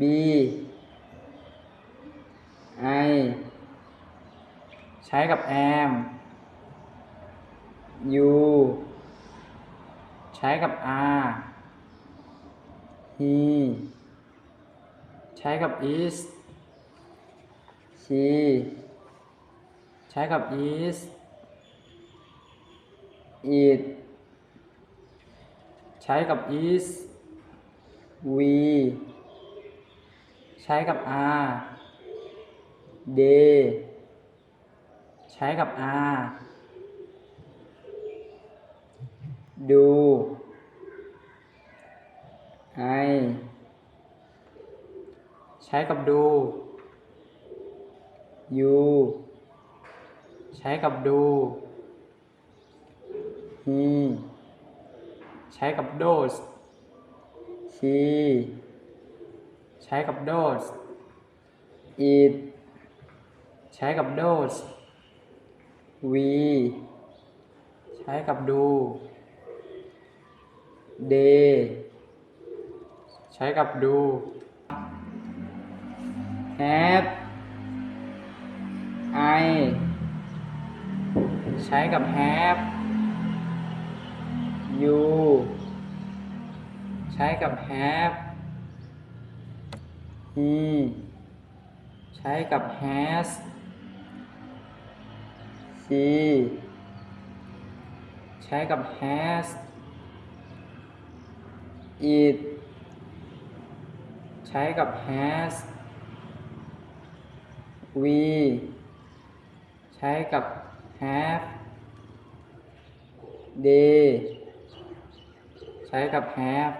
B I ใช้กับ am U ใช้กับ are he ใช้กับ is she ใช้กับ is it ใช้กับ is we ใช้กับ r d ใช้กับ r ดู i ใช้กับดู u ใช้กับดู he ใช้กับ dose she ช้กับ those it ใช้กับ those we ใช้กับ do they ใช้กับ do have I ใช้กับ have you ใช้กับ have he ใช้กับ has she ใช้กับ has it ใช้กับ has we ใช้กับ have they ใช้กับ have